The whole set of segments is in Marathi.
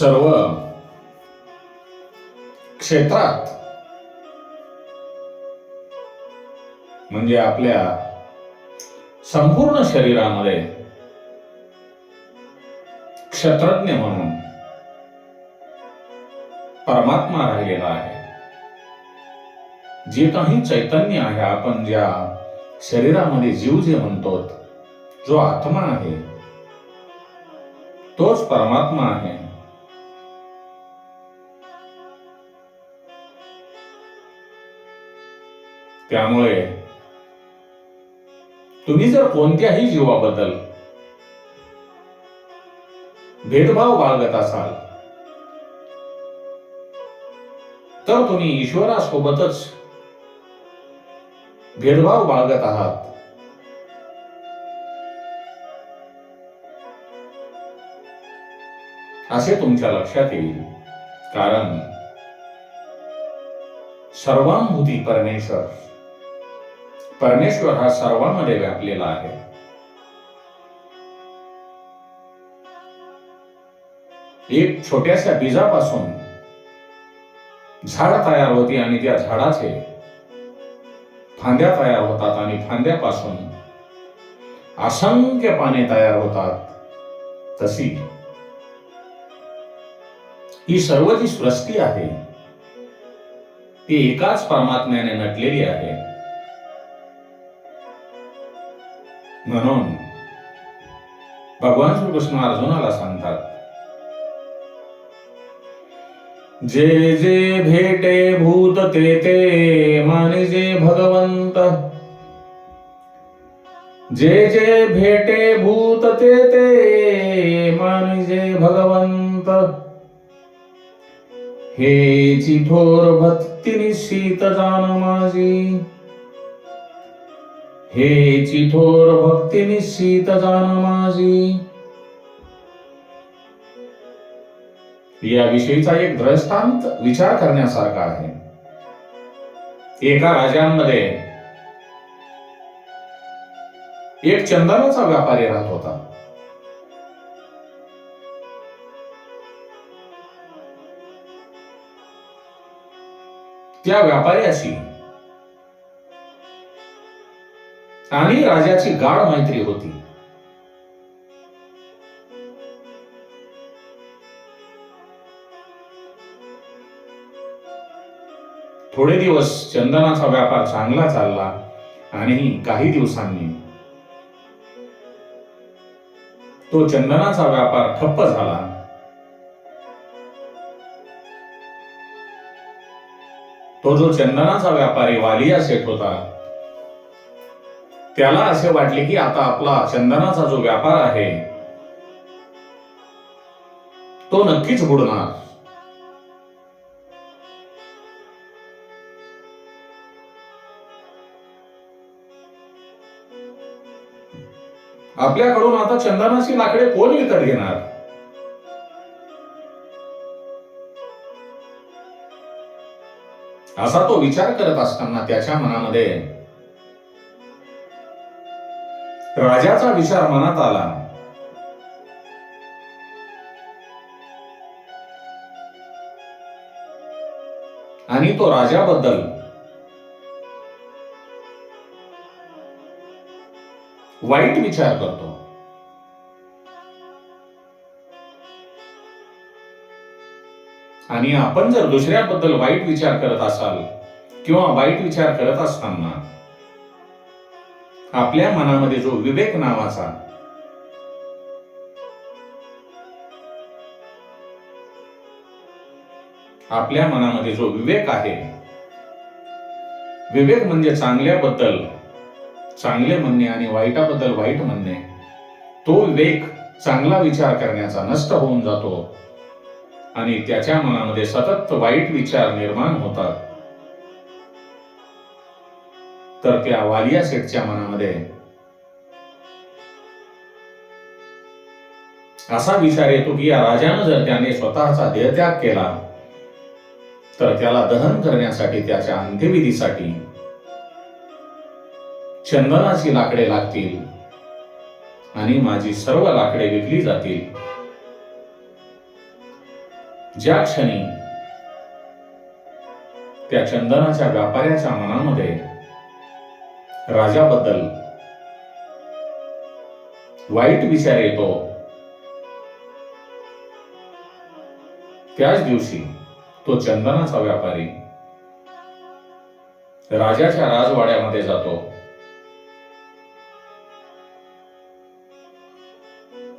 सर्व क्षेत्रात. म्हणजे आपल्या संपूर्ण शरीरामध्ये क्षत्रज्ञ म्हणून परमात्मा राहिलेला आहे. जे काही चैतन्य आहे आपण ज्या शरीरामध्ये जीव जे म्हणतो जो आत्मा आहे तोच परमात्मा आहे. त्यामुळे तुम्ही जर कोणत्याही जीवाबद्दल भेदभाव बाळगत असाल तर तुम्ही ईश्वरासोबतच भेदभाव बाळगत आहात. असे तुमच्या लक्षात येईल. कारण सर्वांभूती परमेश्वर परमेश्वर हा सर्वांमध्ये व्यापलेला आहे. एक छोट्याशा बीजापासून झाड तयार होते आणि त्या झाडाचे फांद्या तयार होतात आणि फांद्यापासून असंख्य पाने तयार होतात. तशी ही सर्व जी सृष्टी आहे ती एकाच परमात्म्याने नटलेली आहे. म्हणून भगवान श्रीकृष्ण अर्जुनाला सांगतात जे जे भेटे भूत ते ते मानिजे भगवंत. जे जे भेटे भूत ते ते मानिजे भगवंत. हे थोर भक्ती निश्चित जाण माझी. हे चिथोर भक्ती निश्चित जाण माझी. याविषयीचा एक दृष्टांत विचार करण्यासारखा आहे. एका राजांमध्ये एक चंदनाचा व्यापारी राहत होता. त्या व्यापाऱ्याशी आणि राजाची गाढ मैत्री होती. थोडे दिवस चंदनाचा व्यापार चांगला चालला आणि काही दिवसांनी तो चंदनाचा व्यापार ठप्प झाला. तो जो चंदनाचा व्यापारी वालिया सेठ होता त्याला असे वाटले की आता आपला चंदनाचा जो व्यापार आहे तो नक्कीच बुडणार. आपल्याकडून आता चंदनाची लाकडे कोण विकत घेणार? असा तो विचार करत असताना त्याच्या मनामध्ये राजाचा विचार मनात आला. आणि तो राजाबद्दल वाईट विचार करतो. आणि आपण जर दुसऱ्याबद्दल वाईट विचार करत असाल किंवा वाईट विचार करत असताना आपल्या मनामध्ये जो विवेक नावाचा आपल्या मनामध्ये जो विवेक आहे विवेक म्हणजे चांगल्याबद्दल चांगले म्हणणे आणि वाईटाबद्दल वाईट म्हणणे तो विवेक चांगला विचार करण्याचा नष्ट होऊन जातो आणि त्याच्या मनामध्ये सतत वाईट विचार निर्माण होतात. तर त्या वालिया सेठच्या मनामध्ये असा विचार येतो की या राजानं जर त्याने स्वतःचा देहत्याग केला तर त्याला दहन करण्यासाठी त्याच्या अंत्यविधीसाठी चंदनाची लाकडे लागतील आणि माझी सर्व लाकडे विकली जातील. ज्या क्षणी त्या चंदनाच्या व्यापाऱ्याच्या मनामध्ये राजाबद्दल. वाईट विचार येतो. त्याच दिवशी तो चंदनाचा व्यापारी राजाच्या राजवाड्यामध्ये जातो.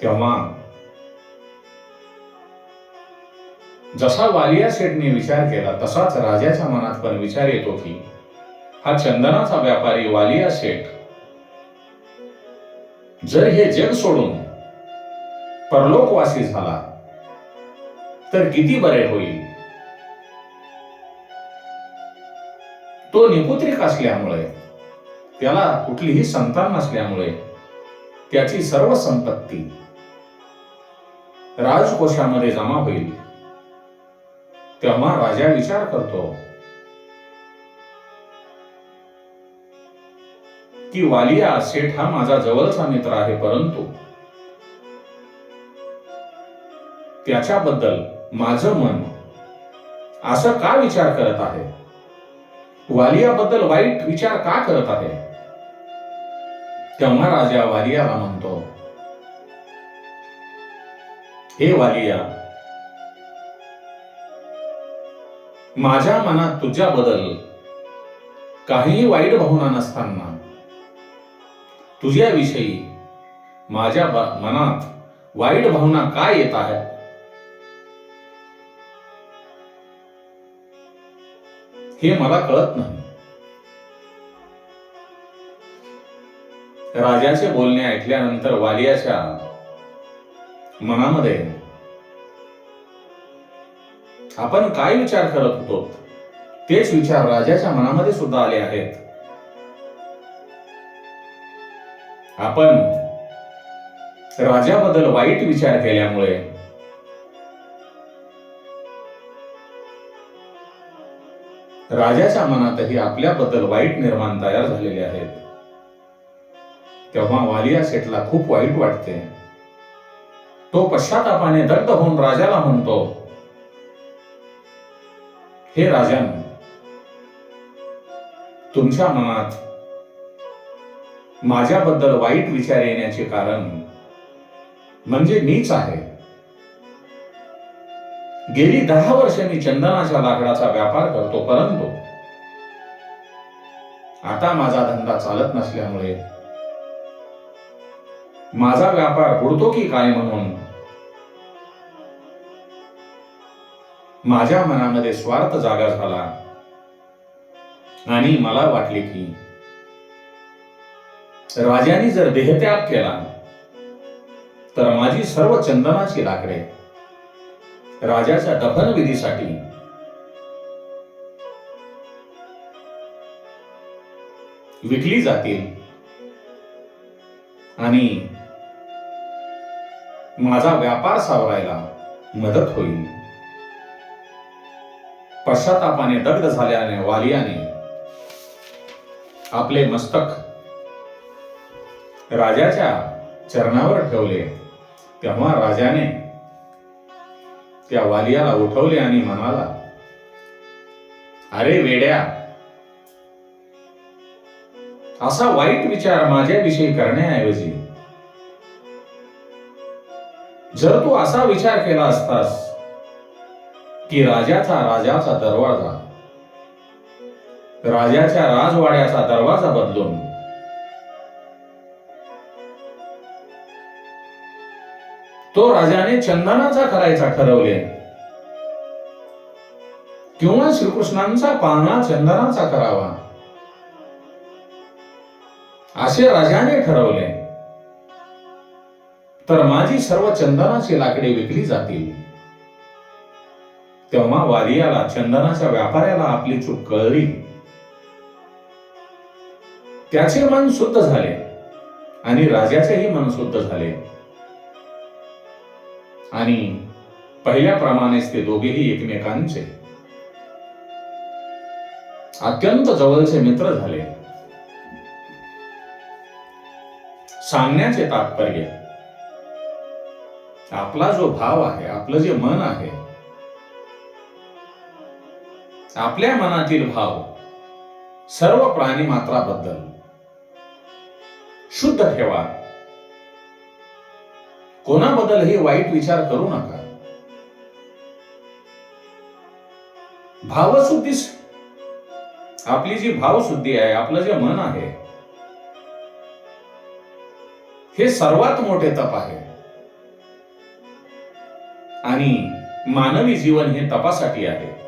तेव्हा जसा वालिया शेठने विचार केला तसाच राजाच्या मनात पण विचार येतो की हा चंदनाचा व्यापारी वालिया शेठ. जर हे जग सोडून परलोकवासी झाला तर किती बरे होईल? तो निपुत्रिक असल्यामुळे त्याला कुठलीही संतान नसल्यामुळे त्याची सर्व संपत्ती राजकोशामध्ये जमा होईल. तेव्हा राजा विचार करतो की वालिया सेठ हा माझा जवळचा मित्र आहे परंतु त्याच्याबद्दल माझं मन असं का विचार करत आहे? वालियाबद्दल वाईट विचार का करत आहे? तेव्हा राजा वालियाला म्हणतो हे वालिया माझ्या मनात तुझ्याबद्दल काहीही वाईट भावना नसताना तुझ्याविषयी माझ्या मनात वाईट भावना काय येत आहे हे मला कळत नाही. राजाचे बोलणे ऐकल्यानंतर वालियाच्या मनामध्ये आपण काय विचार करत होतो? तेच विचार राजाच्या मनामध्ये सुद्धा आले आहेत. आपण राजाबद्दल वाईट विचार केल्यामुळे राजाच्या मनातही आपल्याबद्दल वाईट निर्माण तयार झालेले आहेत. तेव्हा वालिया सेठला खूप वाईट वाटते. तो पश्चातापाने दग्ध होऊन राजाला म्हणतो हे राजन तुमच्या मनात माझ्याबद्दल वाईट विचार येण्याचे कारण म्हणजे मीच आहे. गेली दहा वर्ष मी चंदनाच्या लाकडाचा व्यापार करतो परंतु आता माझा धंदा चालत नसल्यामुळे माझा व्यापार बुडतो की काय म्हणून? माझ्या मनामध्ये स्वार्थ जागा झाला आणि मला वाटले की राजाने जर देहत्याग केला तर माझी सर्व चंदनाची लाकडे राजाच्या दफन विधीसाठी विकली जातील आणि माझा व्यापार सावरायला मदत होईल. पश्चातापाने दग्ध झाल्याने वालियाने आपले मस्तक राजाच्या चरणावर ठेवले. तेव्हा राजाने त्या वालियाला उठवले आणि म्हणाला अरे वेड्या असा वाईट विचार माझ्याविषयी करण्याऐवजी जर तू असा विचार केला असतास की राजाचा राजाचा दरवाजा राजाच्या राजवाड्याचा दरवाजा बदलून तो राजाने चंदनाचा करायचा ठरवले. किंवा श्रीकृष्णांचा पाळणा चंदनाचा करावा. असे राजाने ठरवले. तर माझी सर्व चंदनाची लाकडे विकली जातील. तेव्हा वारियाला चंदनाच्या व्यापाऱ्याला आपली चूक कळली. त्याचे मन शुद्ध झाले आणि राजाचेही मन शुद्ध झाले. आणि पहिल्याप्रमाणेच ते दोघेही एकमेकांचे. अत्यंत जवळचे मित्र झाले. सांगण्याचे तात्पर्य आपला जो भाव आहे आपलं जे मन आहे आपल्या मनातील भाव सर्व प्राणी मात्राबद्दल शुद्ध ठेवा. कोणाबद्दलही वाईट विचार करू नका. भावशुद्धी आपली जी भावशुद्धी आहे आपलं जे मन आहे हे सर्वात मोठे तप आहे. आणि मानवी जीवन हे तपासाठी आहे.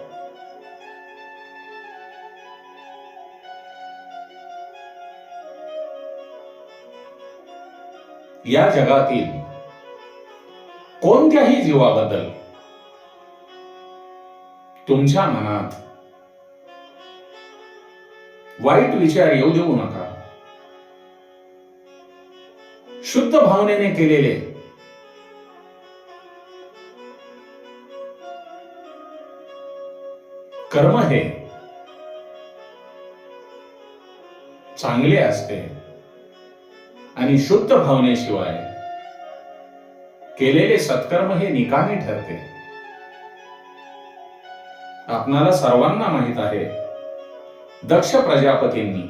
या जगातील कोणत्याही जीवाबद्दल तुमच्या मनात वाईट विचार येऊ देऊ नका. शुद्ध भावनेने केलेले कर्म हे चांगले असते आणि शुद्ध भावनेशिवाय केलेले सत्कर्म हे निकामी ठरते. आपणाला सर्वांना माहीत आहे दक्ष प्रजापतींनी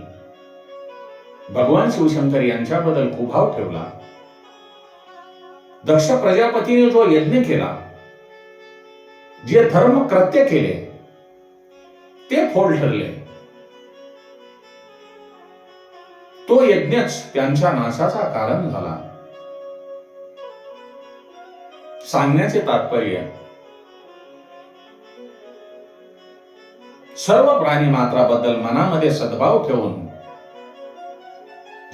भगवान शिवशंकर यांच्याबद्दल कुभाव ठेवला. दक्ष प्रजापतीने जो यज्ञ केला जे धर्म कृत्य केले ते फोल ठरले. तो यज्ञच त्यांच्या नाशाचा कारण झाला. सांगण्याचे तात्पर्य. सर्व प्राणी मात्राबद्दल मनामध्ये सद्भाव ठेवून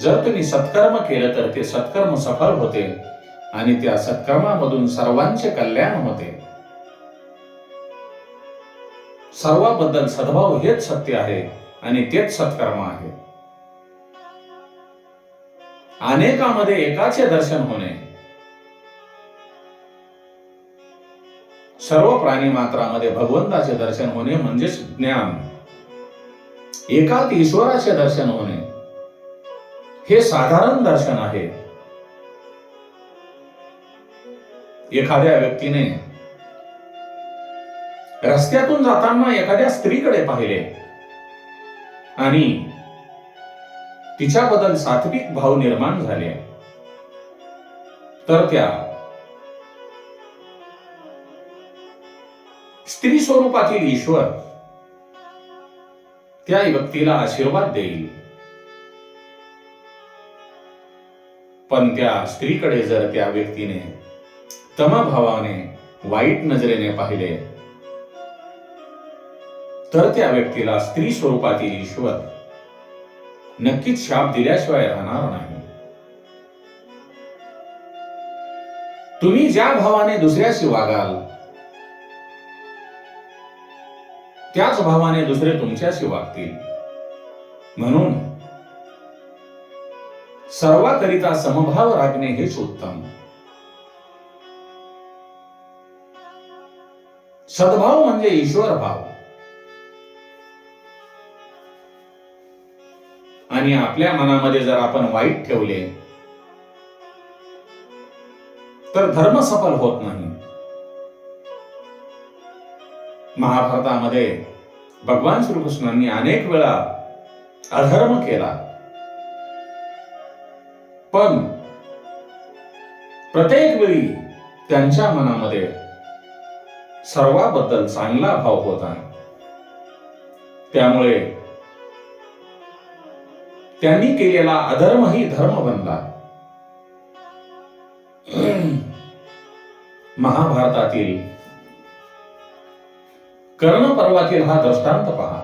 जर तुम्ही सत्कर्म केलं तर ते सत्कर्म सफल होते आणि त्या सत्कर्मामधून सर्वांचे कल्याण होते. सर्वाबद्दल सद्भाव हेच सत्य आहे आणि तेच सत्कर्म आहे. अनेकामध्ये एकाचे दर्शन होणे सर्व प्राणी मात्रामध्ये भगवंताचे दर्शन होणे म्हणजेच ज्ञान. एकात ईश्वराचे दर्शन होणे हे साधारण दर्शन आहे. एखाद्या व्यक्तीने रस्त्यातून जाताना एखाद्या स्त्रीकडे पाहिले आणि तिच्याबद्दल सात्विक भाव निर्माण झाले तर त्या स्त्री स्वरूपातील ईश्वर त्या व्यक्तीला आशीर्वाद देईल. पण त्या स्त्रीकडे जर त्या व्यक्तीने तमभावाने वाईट नजरेने पाहिले तर त्या व्यक्तीला स्त्री स्वरूपातील ईश्वर नक्कीच शाप दिल्याशिवाय राहणार नाही. तुम्ही ज्या भावाने दुसऱ्याशी वागाल त्याच भावाने दुसरे तुमच्याशी वागतील. म्हणून सर्वाकरिता समभाव राखणे हेच उत्तम. सद्भाव म्हणजे ईश्वर भाव. आणि आपल्या मनामध्ये जर आपण वाईट ठेवले तर धर्म सफल होत नाही. महाभारतामध्ये भगवान श्रीकृष्णांनी अनेक वेळा अधर्म केला. पण प्रत्येक वेळी त्यांच्या मनामध्ये सर्वाबद्दल चांगला भाव होता. त्यामुळे त्यांनी केलेला अधर्मही धर्म बनला. महाभारतातील कर्ण पर्वातील हा दृष्टांत पहा.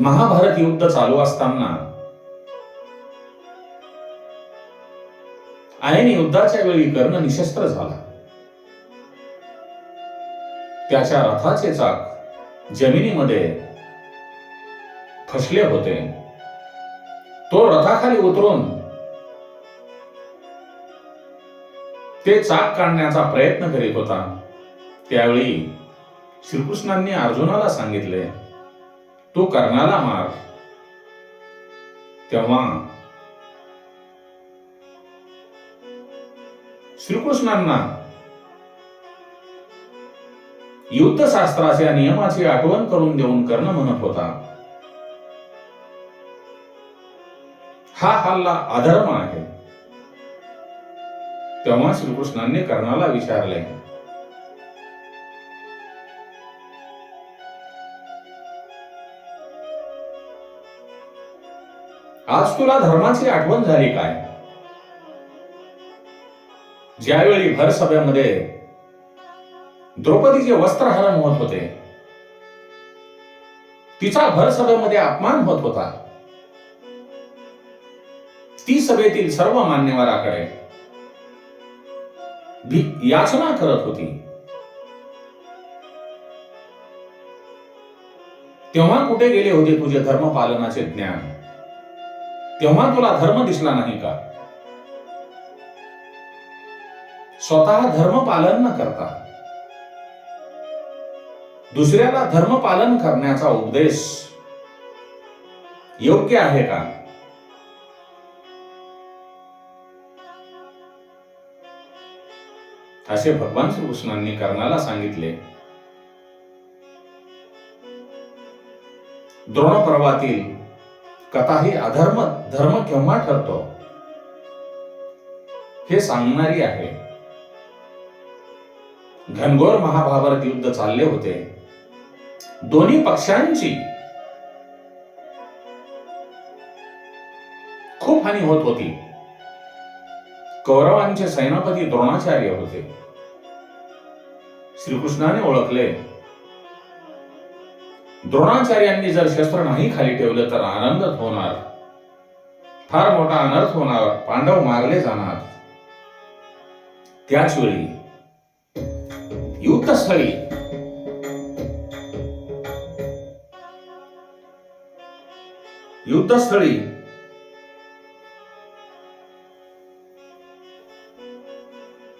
महाभारत युद्ध चालू असताना ऐन युद्धाच्या वेळी कर्ण निशस्त्र झाला. त्याच्या रथाचे चाक जमिनीमध्ये फसले होते. तो रथाखाली उतरून ते चाक काढण्याचा प्रयत्न करीत होता. त्यावेळी श्रीकृष्णांनी अर्जुनाला सांगितले तो कर्णाला मार. तेव्हा श्रीकृष्णांना युद्धशास्त्राच्या नियमाची आठवण करून देऊन कर्ण म्हणत होता हा हल्ला अधर्म आहे. तेव्हा श्रीकृष्णांनी कर्णाला विचारले. आज तुला धर्माची आठवण झाली काय? ज्यावेळी भर सभेमध्ये द्रौपदीचे वस्त्रहरण होत होते तिचा भर सभेमध्ये अपमान होत होता. ती सभेतील सर्व मान्यवराकडे भी- याचना करत होती. तेव्हा कुठे गेले होते तुझे धर्म पालनाचे ज्ञान? तेव्हा तुला धर्म दिसला नाही का? स्वतः धर्म पालन न करता. दुसऱ्याला धर्म पालन करण्याचा उपदेश योग्य आहे का? असे भगवान श्रीकृष्णांनी कर्णाला सांगितले द्रोण पर्वातील कथा ही अधर्म धर्म केव्हा ठरतो? हे सांगणारी आहे. घनघोर महाभारत युद्ध चालले होते. दोन्ही पक्षांची खूप हानी होत होती. कौरवांचे सेनापती द्रोणाचार्य होते. श्रीकृष्णाने ओळखले. द्रोणाचार्यांनी जर शस्त्र नाही खाली ठेवलं तर आनंदच होणार. फार मोठा अनर्थ होणार पांडव मारले जाणार. त्याच वेळी युद्धस्थळी युद्धस्थळी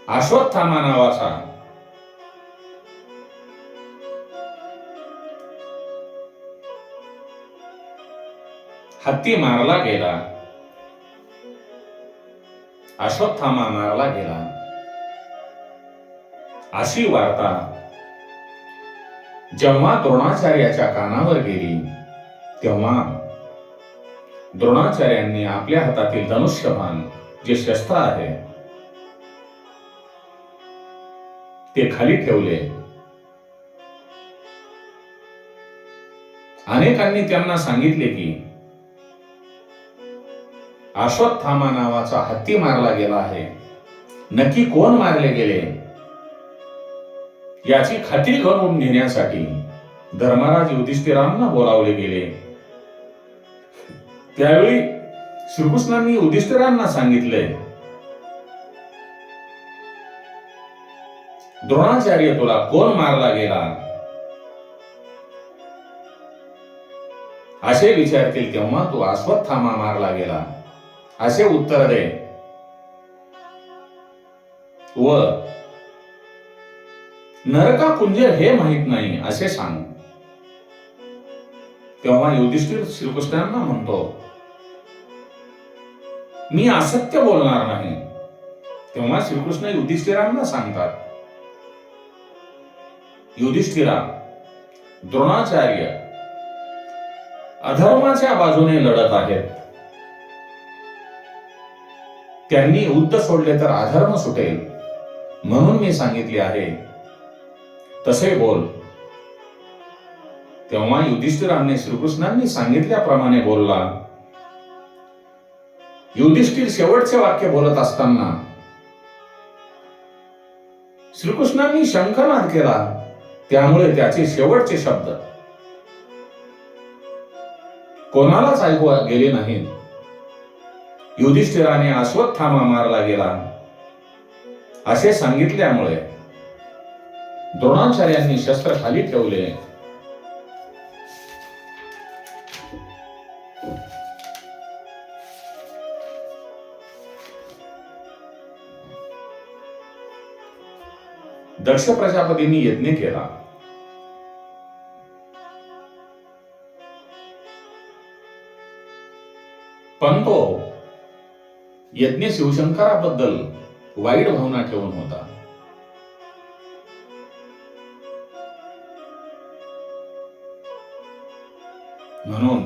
अश्वत्थामा नावाचा हत्ती मारला गेला. अश्वत्थामा मारला गेला. अशी वार्ता जेव्हा द्रोणाचार्याच्या कानावर गेली तेव्हा द्रोणाचार्यांनी आपल्या हातातील धनुष्यबाण जे शस्त्र आहे ते खाली ठेवले. अनेकांनी त्यांना सांगितले की अश्वत्थामा नावाचा हत्ती मारला गेला आहे. नक्की कोण मारले गेले? याची खात्री करून घेण्यासाठी धर्मराज युधिष्ठिरांना बोलावले गेले. त्यावेळी श्रीकृष्णांनी युधिष्ठिरांना सांगितले द्रोणाचार्य तुला कोण मारला गेला? असे विचारतील तेव्हा तू अश्वत्थामा मारला गेला. असे उत्तर दे. व नरका कुंज हे माहीत नाही असे सांग. तेव्हा युधिष्ठिर श्रीकृष्णांना म्हणतो मी असत्य बोलणार नाही. तेव्हा श्रीकृष्ण युधिष्ठिरांना सांगतात युधिष्ठिरा द्रोणाचार्य अधर्माच्या बाजूने लढत आहेत. त्यांनी युद्ध सोडले तर अधर्म सुटेल. म्हणून मी सांगितले आहे तसे बोल. तेव्हा युधिष्ठिराने श्रीकृष्णांनी सांगितल्याप्रमाणे बोलला. युधिष्ठिर शेवटचे वाक्य बोलत असताना श्रीकृष्णांनी शंखनाद केला. त्यामुळे त्याचे शेवटचे शब्द. कोणालाच ऐकू गेले नाहीत. युधिष्ठिराने अश्वत्थामा मारला गेला. असे सांगितल्यामुळे द्रोणाचार्यांनी शस्त्र खाली ठेवले. दक्ष प्रजापतींनी यज्ञ केला. पण तो यज्ञ शिवशंकराबद्दल वाईट भावना ठेवून होता. म्हणून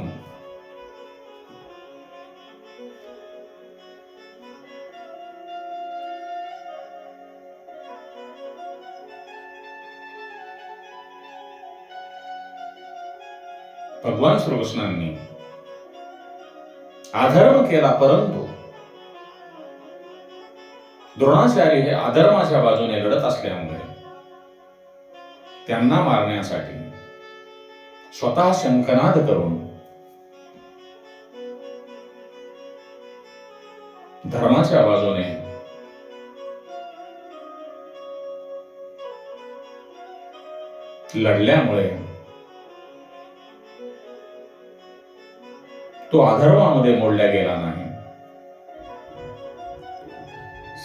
भगवान श्रीकृष्णांनी अधर्म केला परंतु द्रोणाचार्य हे अधर्माच्या बाजूने लढत असल्यामुळे त्यांना मारण्यासाठी स्वतः शंखनाद करून धर्माच्या बाजूने लढल्यामुळे तो अधर्मामध्ये मोडला गेला नाही.